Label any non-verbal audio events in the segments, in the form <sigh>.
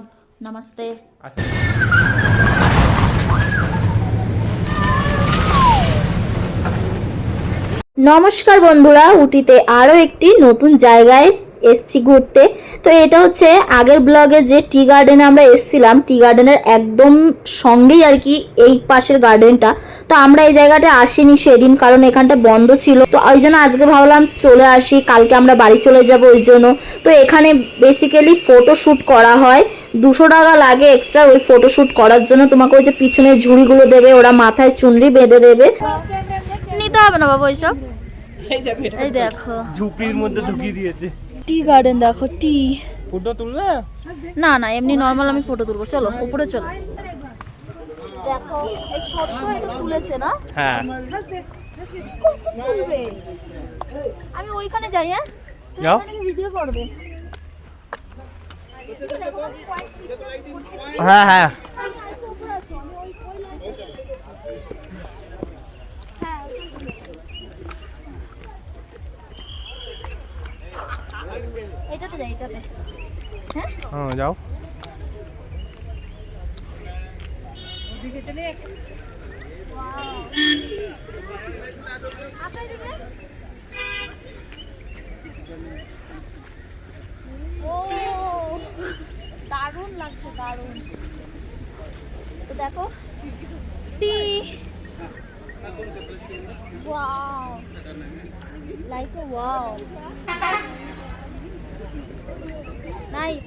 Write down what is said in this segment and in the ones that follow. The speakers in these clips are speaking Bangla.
আদাব নমস্তে নমস্কার বন্ধুরা উটিতে আরও একটি নতুন জায়গায় এসছি ঘুরতে। তো এটা হচ্ছে আগের ব্লগে যে টি গার্ডেনে আমরা এসছিলাম টি গার্ডেনের একদম সঙ্গেই আর কি এই পাশের গার্ডেনটা তো আমরা এই জায়গাটা আসিনি সেদিন কারণ এখানটা বন্ধ ছিল। তো ওই জন্য আজকে ভাবলাম চলে আসি কালকে আমরা বাড়ি চলে যাব ওই জন্য। তো এখানে বেসিক্যালি ফটো শ্যুট করা হয়। দুশো টাকা লাগে এক্সট্রা ওই ফটো শ্যুট করার জন্য। তোমাকে ওই যে পিছনে ঝুড়িগুলো দেবে ওরা মাথায় চুনরি বেঁধে দেবে। নিতে হবে না বাবা ওইসব? এই দেখো ঝুপড়ির মধ্যে ঢুকিয়ে দিয়েছে। টি গার্ডেন দেখো টি। ফটো তুলবে? না না এমনি নর্মাল আমি ফটো তুলবো। চলো উপরে চলো। দেখো এই এটা তুলেছে না? হ্যাঁ। আমি ওইখানে যাই হ্যাঁ? ভিডিও করবে। হ্যাঁ হ্যাঁ। হ্যাঁ যাও। ও। দারুণ লাগছে দারুণ। তো দেখো tea. Wow. Like a wow nice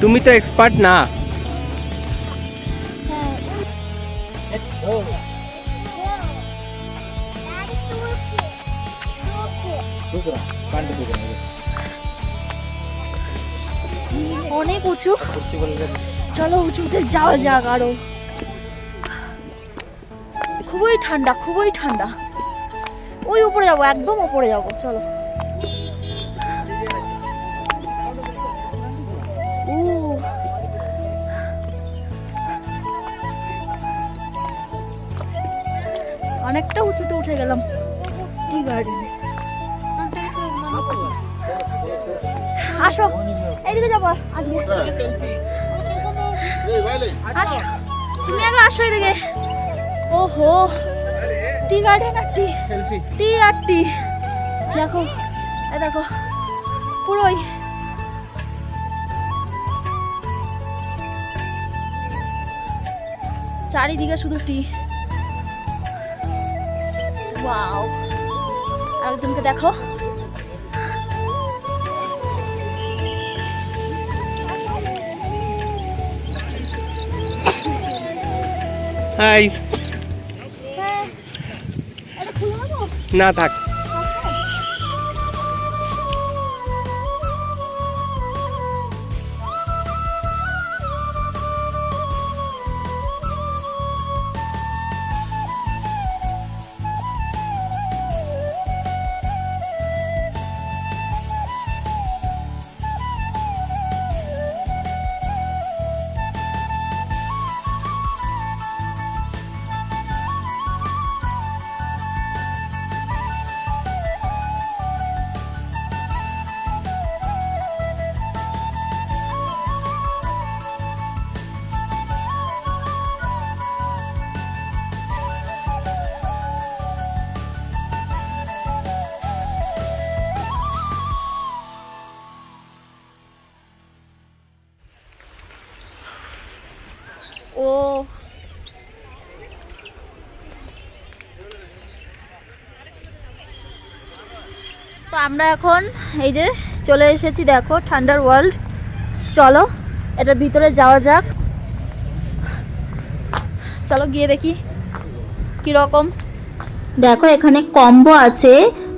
তুমি তো এক্সপার্ট না। অনেক উঁচু। চলো উঁচুতে যাওয়া যাক আরও। খুবই ঠান্ডা খুবই ঠান্ডা। ওই উপরে যাব, একদম উপরে যাব, চলো। অনেকটা উঁচুতে উঠে গেলাম। টি গার্ডেনে আসো। এইদিকে যাব আজকে। তুমি আগে আসো এদিকে। ওহো। টি গার্ডেন আর টি? টি আর টি। দেখো। দেখো। পুরোই। চারিদিকে শুধু টি। ওয়াও আরেকজনকে দেখো। হাই। হ্যাঁ না থাক। তো আমরা এখন এই যে চলে এসেছি দেখো ঠান্ডার ওয়ার্ল্ড চলো এটার ভিতরে যাওয়া যাক। চলো গিয়ে দেখি কীরকম। দেখো, এখানে কম্বো আছে।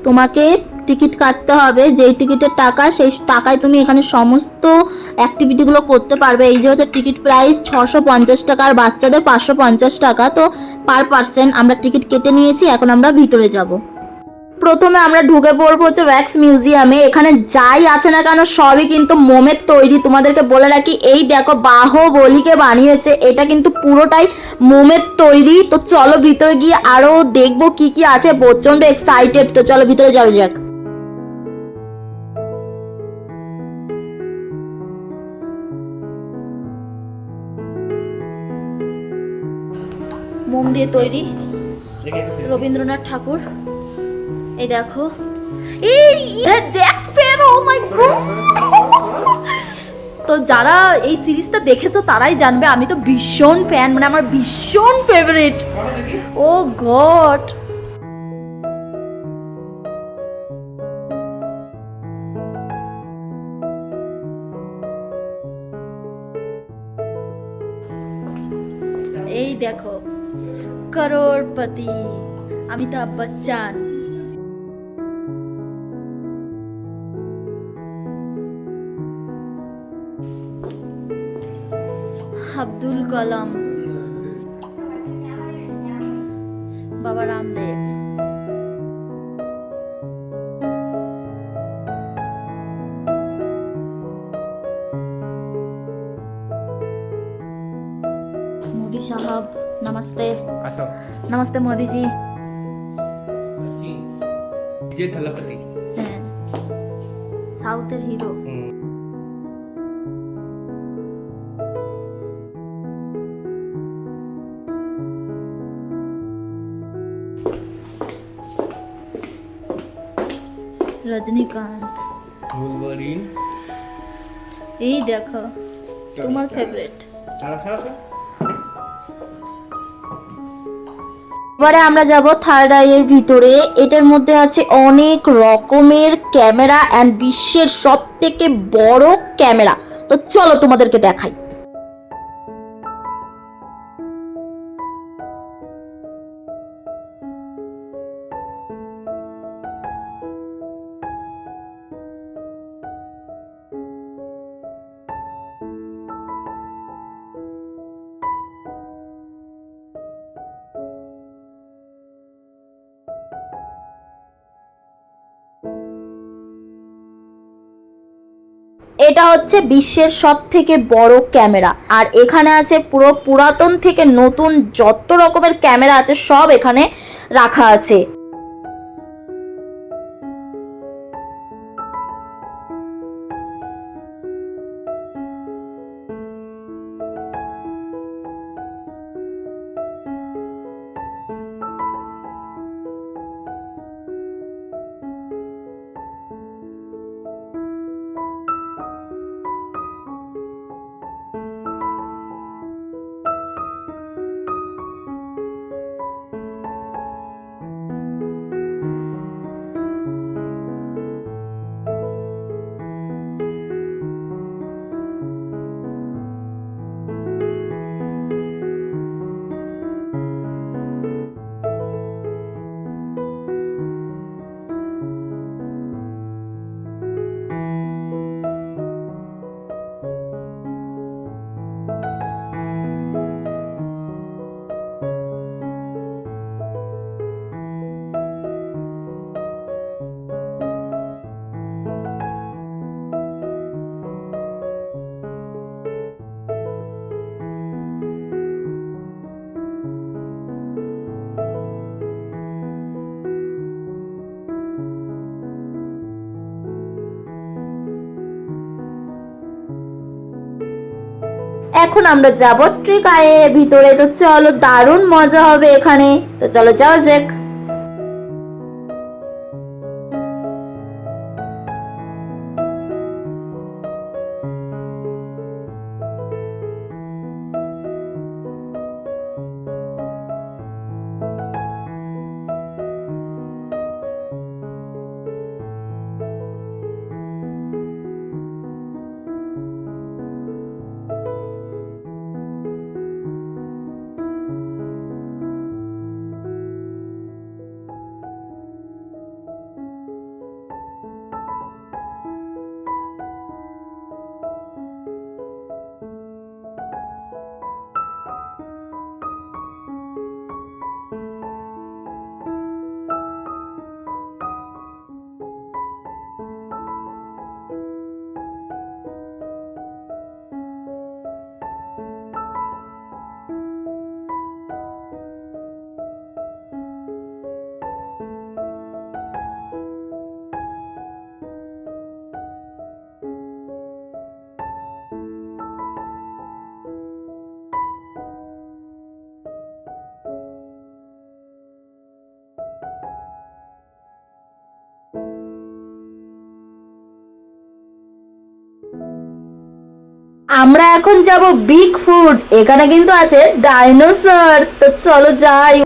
তোমাকে টিকিট কাটতে হবে। যেই টিকিটের টাকা, সেই টাকায় তুমি এখানে সমস্ত অ্যাক্টিভিটিগুলো করতে পারবে। এই যে হচ্ছে টিকিট প্রাইস ছশো পঞ্চাশ টাকা আর বাচ্চাদের পাঁচশো পঞ্চাশ টাকা। তো পার পার্সন আমরা টিকিট কেটে নিয়েছি, এখন আমরা ভিতরে যাব। প্রথমে আমরা ঢুকে পড়ব হচ্ছে ওয়্যাক্স মিউজিয়ামে এখানে যাই আছে না কেন, সবই কিন্তু মোমের তৈরি। তোমাদেরকে বলে রাখি, এই দেখো বাহুবলীকে বানিয়েছে। এটা কিন্তু পুরোটাই মোমের তৈরি। তো চলো ভিতরে গিয়ে আরও দেখব কি কি আছে। প্রচণ্ড এক্সাইটেড তো চলো ভিতরে যাও যাক। মোম দিয়ে তৈরি রবীন্দ্রনাথ ঠাকুর। এই দেখো। ও গড তো যারা এই সিরিজটা দেখেছ, তারাই জানবে, আমি তো ভীষণ ফ্যান মানে আমার ভীষণ ফেভারিট ও গড! এই দেখো করোড়পতি অমিতাভ বচ্চন আব্দুল কালাম। বাবা রামদেব মোদি সাহাব নমস্তে। নমস্তে মোদিজি। হ্যাঁ। সাউথের হিরো। রজনীকান্ত। এই দেখো তোমার ফেভারিট এবারে আমরা যাব থার্ড আইয়ের ভিতরে। এটার মধ্যে আছে অনেক রকমের ক্যামেরা অ্যান্ড বিশ্বের সব থেকে বড় ক্যামেরা তো চলো তোমাদেরকে দেখাই। হচ্ছে বিশ্বের সব থেকে বড় ক্যামেরা। আর এখানে আছে পুরো পুরাতন থেকে নতুন যত রকমের ক্যামেরা আছে সব এখানে রাখা আছে। এখন আমরা যাব ট্রিকায়ে। ভিতরে তো চলো দারুণ মজা হবে এখানে। তো চলো যাওয়া যাক। আমরা এখন যাব বিগ ফুড এখানে কিন্তু আছে ডাইনোসর তো চলো যাই।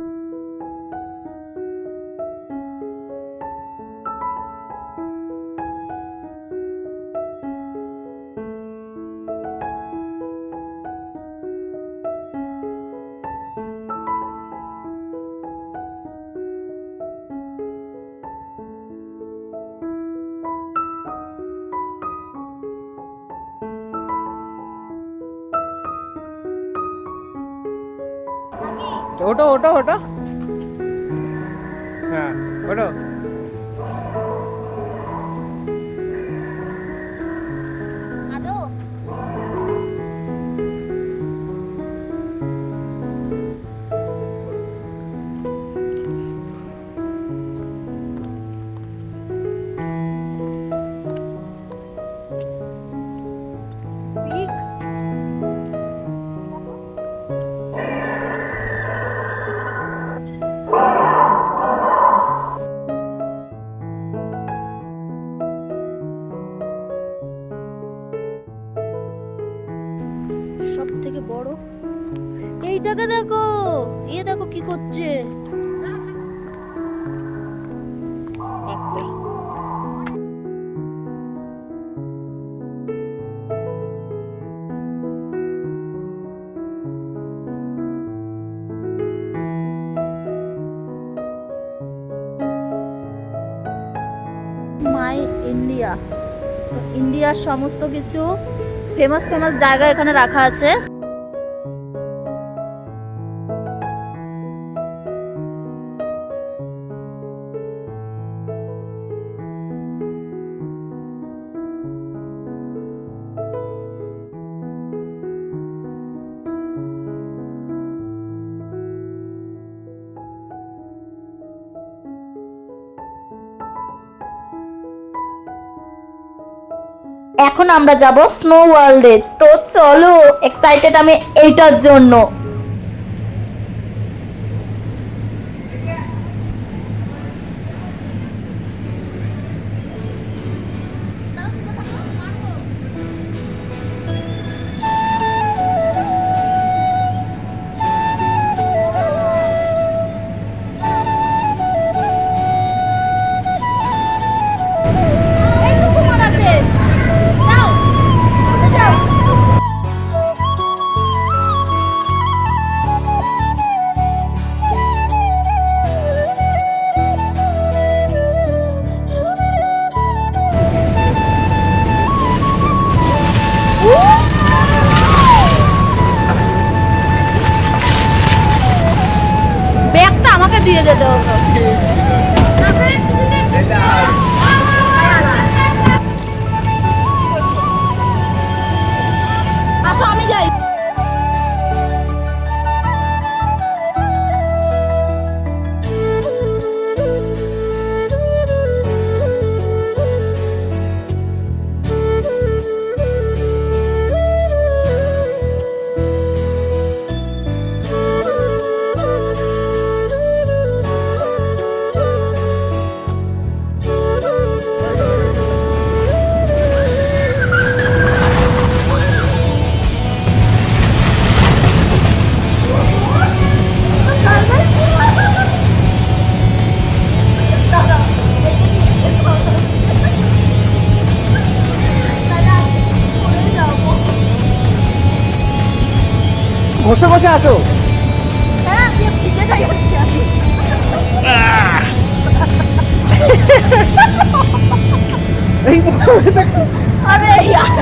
ওটো ওটো ওটো হ্যাঁ ওটো সমস্ত কিছু ফেমাস ফেমাস জায়গা এখানে রাখা আছে। এখন আমরা যাব স্নো ওয়ার্ল্ডে তো চলো এক্সাইটেড আমি এইটার জন্য। দিয়ে যেতে হতো বসে বসে আছো? হ্যাঁ এই আরে यार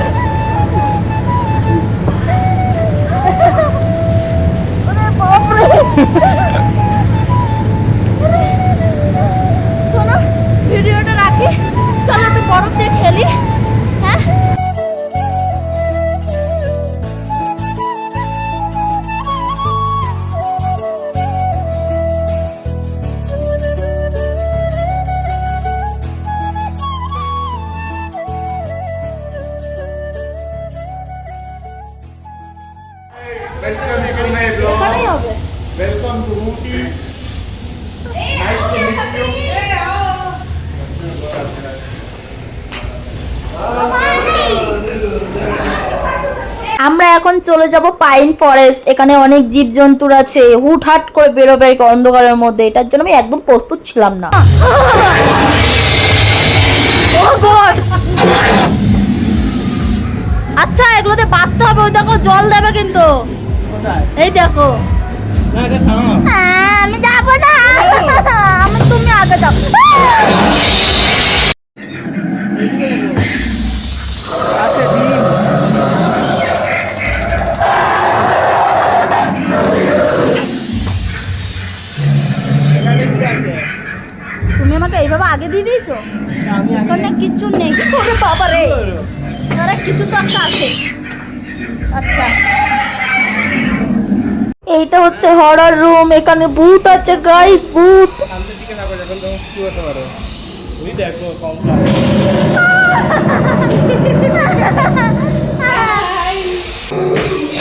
আমরা এখন চলে যাব পাইন ফরেস্ট এখানে অনেক জীবজন্তুর আছে। হুটহাট করে বেরোবে অন্ধকারের মধ্যে এটার জন্য আমি একদম প্রস্তুত ছিলাম না। আচ্ছা এগুলোতে বাঁচতে হবে ওই দেখো জল দেবে কিন্তু। এই দেখো। না এটা থামা আহ, আমি যাব না। আমি তুমি আগে যাও। আমাকে এইভাবে আগে দিয়ে দিয়েছ? ওখানে কিছু নেই। ওরে বাবা রে। আরে কিছু তো একটা আছে। আচ্ছা। এইটা হচ্ছে হরর রুম এখানে ভূত আছে গাইস ভূত। দেখো <laughs>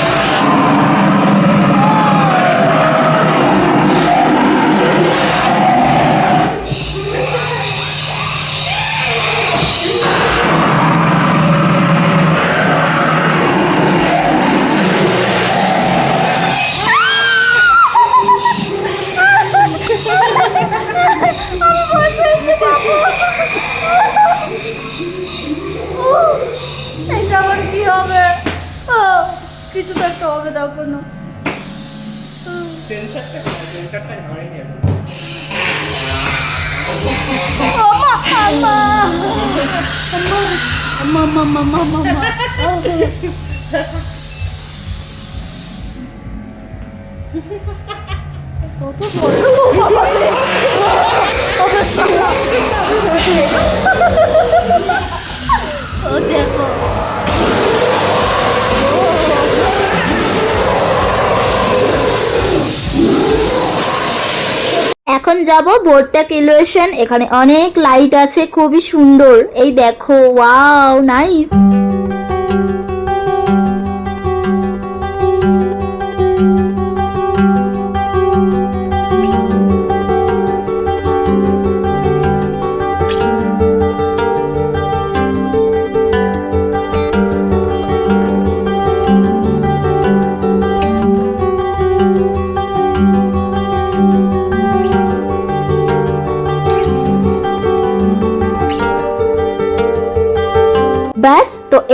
এখন যাব বোর্ডটা কিলোয়েশন এখানে অনেক লাইট আছে খুবই সুন্দর। এই দেখো ওয়াও নাইস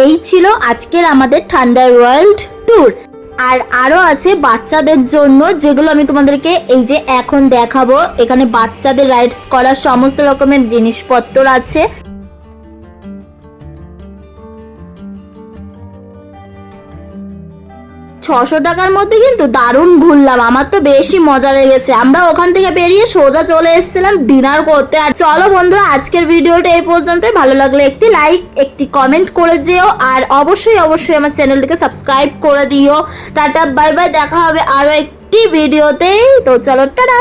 এই ছিল আজকের আমাদের ঠান্ডার ওয়ার্ল্ড ট্যুর আর আরও আছে বাচ্চাদের জন্য যেগুলো আমি তোমাদেরকে এই যে এখন দেখাবো। এখানে বাচ্চাদের রাইডস করার সমস্ত রকমের জিনিসপত্র আছে। ছশো টাকার মধ্যে কিন্তু দারুণ ঘুরলাম। আমার তো বেশি মজা লেগেছে। আমরা ওখান থেকে বেরিয়ে সোজা চলে এসেছিলাম ডিনার করতে। আর চলো বন্ধুরা, আজকের ভিডিওটা এই পর্যন্তই। ভালো লাগলে একটি লাইক, একটি কমেন্ট করে যেও। আর অবশ্যই অবশ্যই আমার চ্যানেলটিকে সাবস্ক্রাইব করে দিও। টাটা, বাই বাই। দেখা হবে আরও একটি ভিডিওতেই তো চলো, টাটা!